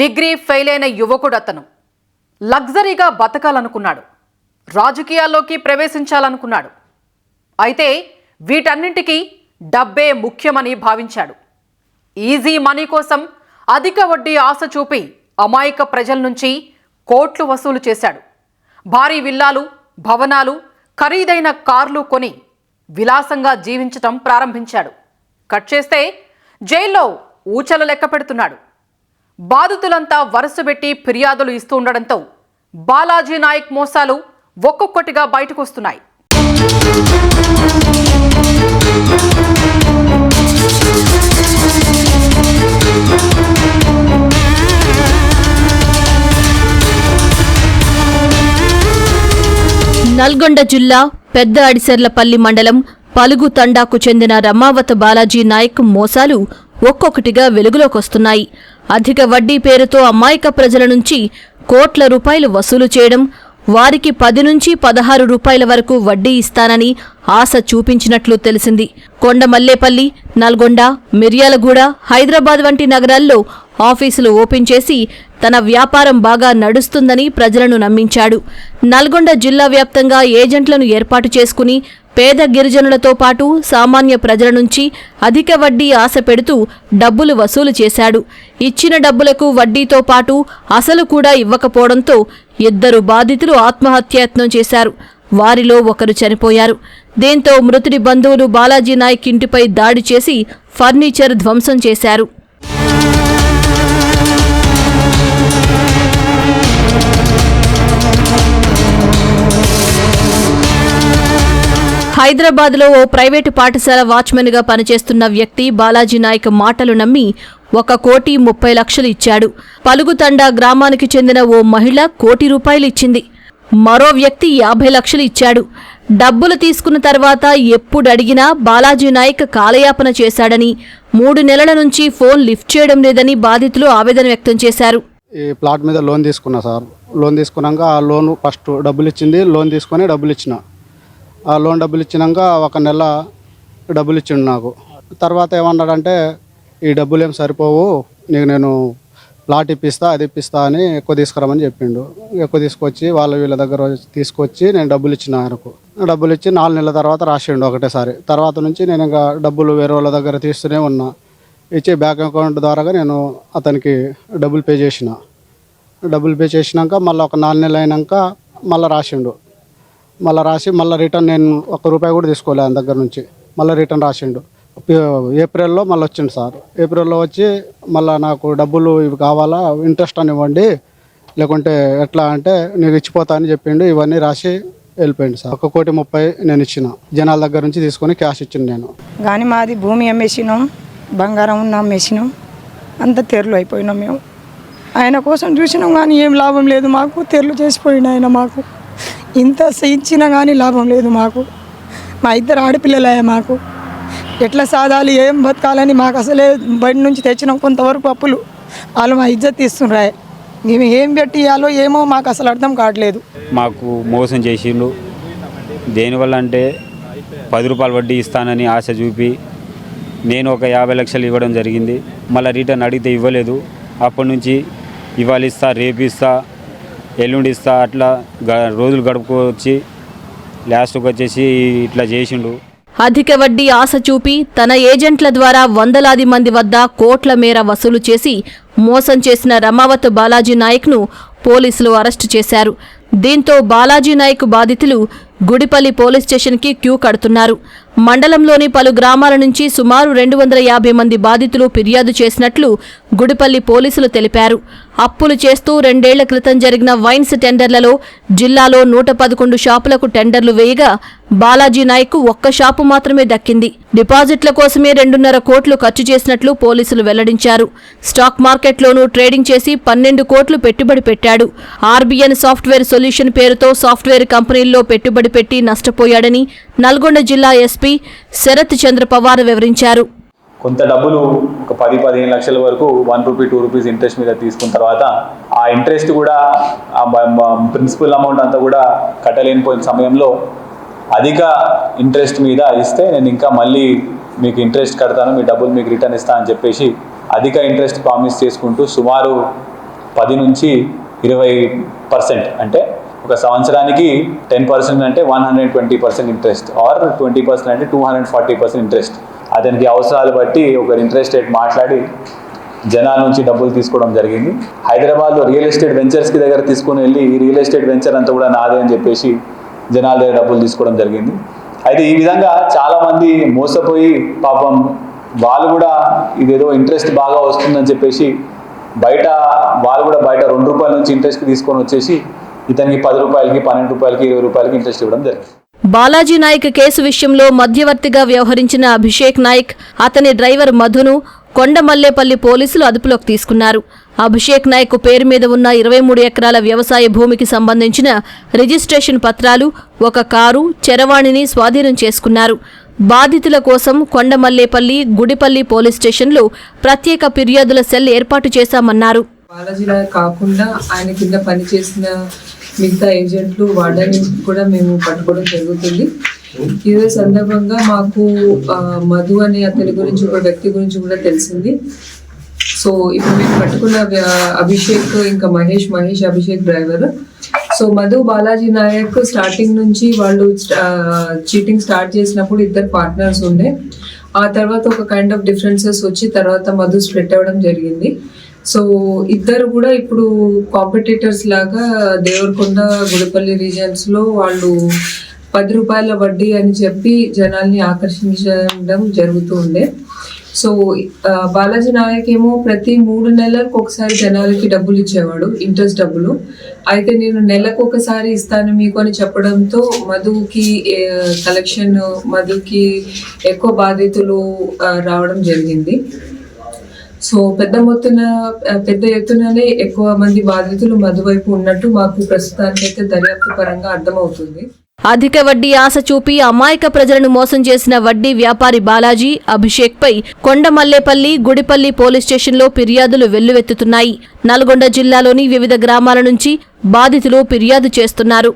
Degree fail అయిన యువకుడు అతను లగ్జరీగా బతకాలనుకున్నాడు. రాజకీయాల్లోకి ప్రవేశించాలనుకున్నాడు. అయితే వీటన్నింటికీ డబ్బే ముఖ్యమని భావించాడు. ఈజీ మనీ కోసం అధిక వడ్డీ ఆశ చూపి అమాయక ప్రజల నుంచి కోట్లు వసూలు చేశాడు. భారీ విల్లాలు భవనాలు ఖరీదైన కార్లు కొని విలాసంగా జీవించటం ప్రారంభించాడు. కట్ చేస్తే జైల్లో ఊచలు లెక్క పెడుతున్నాడు. బాధితులంతా వరుసబెట్టి ఫిర్యాదులు ఇస్తూ ఉండడంతో బాలాజీ నాయక్ మోసాలు ఒక్కొక్కటిగా బయటకొస్తున్నాయి నల్గొండ జిల్లా పెద్ద అడిసెర్లపల్లి మండలం పలుగు తండాకు చెందిన రమావత బాలాజీ నాయక్ మోసాలు ఒక్కొక్కటిగా వెలుగులోకొస్తున్నాయి అధిక వడ్డీ పేరుతో అమాయక ప్రజల నుంచి కోట్ల రూపాయలు వసూలు చేయడం వారికి పది నుంచి పదహారు రూపాయల వరకు వడ్డీ ఇస్తానని ఆశ చూపించినట్లు తెలిసింది. కొండమల్లేపల్లి నల్గొండ మిర్యాలగూడ హైదరాబాద్ వంటి నగరాల్లో ఆఫీసులు ఓపెన్ చేసి తన వ్యాపారం బాగా నడుస్తుందని ప్రజలను నమ్మించాడు. నల్గొండ జిల్లా వ్యాప్తంగా ఏజెంట్లను ఏర్పాటు చేసుకుని పేద గిరిజనులతో పాటు సామాన్య ప్రజల నుంచి అధిక వడ్డీ ఆశ పెడుతూ డబ్బులు వసూలు చేశాడు. ఇచ్చిన డబ్బులకు వడ్డీతో పాటు అసలు కూడా ఇవ్వకపోవడంతో ఇద్దరు బాధితులు ఆత్మహత్యాయత్నం చేశారు. వారిలో ఒకరు చనిపోయారు. దీంతో మృతుడి బంధువులు బాలాజీ నాయక్ ఇంటిపై దాడి చేసి ఫర్నిచర్ ధ్వంసం చేశారు. హైదరాబాద్లో ఓ ప్రైవేటు పాఠశాల వాచ్మెన్గా పనిచేస్తున్న వ్యక్తి బాలాజీ నాయక్ మాటలు నమ్మి ఒక కోటి ముప్పై లక్షలు ఇచ్చాడు. పలుగుతండా గ్రామానికి చెందిన ఓ మహిళ కోటి రూపాయలు ఇచ్చింది. మరో వ్యక్తి యాభై లక్షలు ఇచ్చాడు. డబ్బులు తీసుకున్న తర్వాత ఎప్పుడు అడిగినా బాలాజీ నాయక్ కాలయాపన చేశాడని మూడు నెలల నుంచి ఫోన్ లిఫ్ట్ చేయడం లేదని బాధితులు ఆవేదన వ్యక్తం చేశారు. ఈ ప్లాట్ మీద లోన్ తీసుకున్నా సార్. లోన్ తీసుకున్నాక ఆ లోన్ ఫస్ట్ డబ్బులు ఇచ్చింది లోన్ తీసుకొని డబ్బులు ఇచ్చిన. ఆ లోన్ డబ్బులు ఇచ్చినాక ఒక నెల డబ్బులు ఇచ్చిండు నాకు. తర్వాత ఏమన్నాడంటే ఈ డబ్బులు ఏం సరిపోవు నీకు నేను ప్లాట్ ఇప్పిస్తా అది ఇప్పిస్తా అని ఎక్కువ తీసుకురామని చెప్పిండు. ఎక్కువ తీసుకొచ్చి వాళ్ళ వీళ్ళ దగ్గర తీసుకొచ్చి నేను డబ్బులు ఇచ్చిన ఆయనకు. డబ్బులు ఇచ్చి నాలుగు నెలల తర్వాత రాసిండు ఒకటేసారి. తర్వాత నుంచి నేను ఇంకా డబ్బులు వేరే వాళ్ళ దగ్గర తీస్తూనే ఉన్నా. ఇచ్చి బ్యాంక్ అకౌంట్ ద్వారా నేను అతనికి డబ్బులు పే చేసిన. డబ్బులు పే చేసినాక మళ్ళీ ఒక నాలుగు నెలలు అయినాక మళ్ళీ రాసిండు. మళ్ళీ రాసి మళ్ళీ రిటర్న్ నేను ఒక్క రూపాయి కూడా తీసుకోలే ఆయన దగ్గర నుంచి. మళ్ళీ రిటర్న్ రాసిండు. ఏప్రిల్లో మళ్ళీ వచ్చిండు సార్. ఏప్రిల్లో వచ్చి మళ్ళీ నాకు డబ్బులు ఇవి కావాలా ఇంట్రెస్ట్ అనివ్వండి లేకుంటే ఎట్లా అంటే నీకు ఇచ్చిపోతా అని చెప్పిండు ఇవన్నీ రాసి వెళ్ళిపోయింది సార్. ఒక కోటి ముప్పై నేను ఇచ్చిన. జనాల దగ్గర నుంచి తీసుకొని క్యాష్ ఇచ్చిన నేను. కానీ మాది భూమి అమ్మేసినాం బంగారం ఉన్న అమ్మేసినాం అంత తెరలు అయిపోయినాం మేము. ఆయన కోసం చూసినాం కానీ ఏం లాభం లేదు మాకు తెరలు చేసిపోయిన ఆయన మాకు. ఇంత ఇచ్చినా కానీ లాభం లేదు మాకు. మా ఇద్దరు ఆడపిల్లలయ్యా మాకు. ఎట్లా సాధాలి ఏం బతకాలని మాకు అసలే బయట నుంచి తెచ్చిన కొంతవరకు అప్పులు. వాళ్ళు మా ఇజ్జత్ తీస్తుండ్రా మేము ఏం పెట్టి ఇవ్వాలో ఏమో మాకు అసలు అర్థం కావట్లేదు. మాకు మోసం చేసిండు. దేనివల్ల అంటే పది రూపాయలు వడ్డీ ఇస్తానని ఆశ చూపి నేను ఒక యాభై లక్షలు ఇవ్వడం జరిగింది. మళ్ళీ రిటర్న్ అడిగితే ఇవ్వలేదు. అప్పటి నుంచి ఇవాళ ఇస్తా రేపు ఇస్తా ఎల్లుండి ఇస్తా అట్లా గ- రోజులు గడుపుకొచ్చి లాస్ట్కి వచ్చేసి ఇట్లా చేసిండు. అధిక వడ్డీ ఆశ చూపి తన ఏజెంట్ల ద్వారా వందలాది మంది వద్ద కోట్ల మేర వసూలు చేసి మోసం చేసిన రమావత్ బాలాజీ నాయక్ను పోలీసులు అరెస్టు చేశారు. దీంతో బాలాజీ నాయక్ బాధితులు గుడిపల్లి పోలీస్ స్టేషన్కి క్యూ కడుతున్నారు. మండలంలోని పలు గ్రామాల నుంచి సుమారు రెండు వందల యాభై మంది బాధితులు ఫిర్యాదు చేసినట్లు గుడిపల్లి పోలీసులు తెలిపారు. అప్పులు చేస్తూ రెండేళ్ళ క్రితం జరిగిన వైన్స్ టెండర్లలో జిల్లాలో నూట పదకొండు షాపులకు టెండర్లు వేయగా బాలాజీ నాయక్ ఒక్క షాపు మాత్రమే దక్కింది. డిపాజిట్ల కోసమే రెండున్నర కోట్లు ఖర్చు చేసినట్లు పోలీసులు వెల్లడించారు. స్టాక్ మార్కెట్లోనూ ట్రేడింగ్ చేసి పన్నెండు కోట్లు పెట్టుబడి పెట్టాడు. ఆర్బీఎన్ సాఫ్ట్వేర్ సొల్యూషన్ పేరుతో సాఫ్ట్వేర్ కంపెనీల్లో పెట్టుబడి పెట్టి నష్టపోయాడని నల్గొండ జిల్లా ఎస్పీ శరత్ చంద్ర పవార్ వివరించారు. కొంత డబ్బులు ఒక పది పదిహేను లక్షల వరకు one rupee two rupees interest మీద తీసుకున్న తర్వాత ఆ ఇంట్రెస్ట్ కూడా ఆ ప్రిన్సిపల్ అమౌంట్ అంతా కూడా కట్టలేనిపోయిన సమయంలో అధిక ఇంట్రెస్ట్ మీద ఇస్తే నేను ఇంకా మళ్ళీ మీకు ఇంట్రెస్ట్ కడతాను మీ డబ్బులు మీకు రిటర్న్ ఇస్తా అని చెప్పేసి అధిక ఇంట్రెస్ట్ ప్రామిస్ చేసుకుంటూ సుమారు పది నుంచి ఇరవై పర్సెంట్ అంటే ఒక సంవత్సరానికి టెన్ పర్సెంట్ అంటే one hundred twenty percent interest or twenty percent అంటే two hundred forty percent interest. అతనికి అవసరాలు బట్టి ఒక ఇంట్రెస్ట్ రేట్ మాట్లాడి జనాల నుంచి డబ్బులు తీసుకోవడం జరిగింది. హైదరాబాద్లో రియల్ ఎస్టేట్ వెంచర్స్కి దగ్గర తీసుకుని వెళ్ళి ఈ రియల్ ఎస్టేట్ వెంచర్ అంతా కూడా నాదే అని చెప్పేసి జనాల దగ్గర డబ్బులు తీసుకోవడం జరిగింది. అయితే ఈ విధంగా చాలామంది మోసపోయి పాపం వాళ్ళు కూడా ఇదేదో ఇంట్రెస్ట్ బాగా వస్తుందని చెప్పేసి బయట వాళ్ళు కూడా బయట రెండు రూపాయల నుంచి ఇంట్రెస్ట్ తీసుకొని వచ్చేసి ఇతనికి పది రూపాయలకి పన్నెండు రూపాయలకి ఇరవై రూపాయలకి ఇంట్రెస్ట్ ఇవ్వడం జరిగింది. బాలాజీ నాయక్ కేసు విషయంలో మధ్యవర్తిగా వ్యవహరించిన అభిషేక్ నాయక్ అతని డ్రైవర్ మధును కొండమల్లేపల్లి పోలీసులు అదుపులోకి తీసుకున్నారు. అభిషేక్ నాయక్ పేరు మీద ఉన్న ఇరవై మూడు ఎకరాల వ్యవసాయ భూమికి సంబంధించిన రిజిస్ట్రేషన్ పత్రాలు ఒక కారు చరవాణిని స్వాధీనం చేసుకున్నారు. బాధితుల కోసం కొండమల్లేపల్లి గుడిపల్లి పోలీస్ స్టేషన్లో ప్రత్యేక ఫిర్యాదుల సెల్ ఏర్పాటు చేశామన్నారు. బాలాజీలా కాకుండా ఆయన కింద పనిచేసిన మిగతా ఏజెంట్లు వాళ్ళని కూడా మేము పట్టుకోవడం జరుగుతుంది. ఇదే సందర్భంగా మాకు మధు అనే అతని గురించి ఒక వ్యక్తి గురించి కూడా తెలిసింది. సో ఇప్పుడు మీరు పట్టుకున్న అభిషేక్ ఇంకా Mahesh Mahesh Abhishek driver. So Madhu Balaji Nayak starting నుంచి వాళ్ళు చీటింగ్ స్టార్ట్ చేసినప్పుడు ఇద్దరు పార్ట్నర్స్ ఉండే. ఆ తర్వాత ఒక కైండ్ ఆఫ్ డిఫరెన్సెస్ వచ్చి తర్వాత మధు స్ప్లిట్ అవ్వడం జరిగింది. సో ఇద్దరు కూడా ఇప్పుడు కాంపిటేటర్స్ లాగా దేవరకొండ గుడిపల్లి రీజన్స్లో వాళ్ళు పది రూపాయల వడ్డీ అని చెప్పి జనాల్ని ఆకర్షించడం జరుగుతూ ఉండే. సో uh, బాలాజీ నాయక్ ఏమో ప్రతి మూడు నెలలకు ఒకసారి జనాలకి డబ్బులు ఇచ్చేవాడు ఇంట్రెస్ట్ డబ్బులు. అయితే నేను నెలకు ఒకసారి ఇస్తాను మీకు అని చెప్పడంతో మధుకి కలెక్షన్ మధుకి ఎక్కువ బాధితులు రావడం జరిగింది. సో పెద్ద మొత్తున పెద్ద ఎత్తుననే ఎక్కువ మంది బాధితులు మధువైపు ఉన్నట్టు మాకు ప్రస్తుతానికైతే దర్యాప్తు పరంగా అర్థమవుతుంది. అధిక వడ్డీ ఆశ చూపి అమాయక ప్రజలను మోసం చేసిన వడ్డీ వ్యాపారి బాలాజీ అభిషేక్ పై కొండమల్లేపల్లి గుడిపల్లి పోలీస్ స్టేషన్లో ఫిర్యాదులు వెల్లువెత్తుతున్నాయి. నల్గొండ జిల్లాలోని వివిధ గ్రామాల నుంచి బాధితులు ఫిర్యాదు చేస్తున్నారు.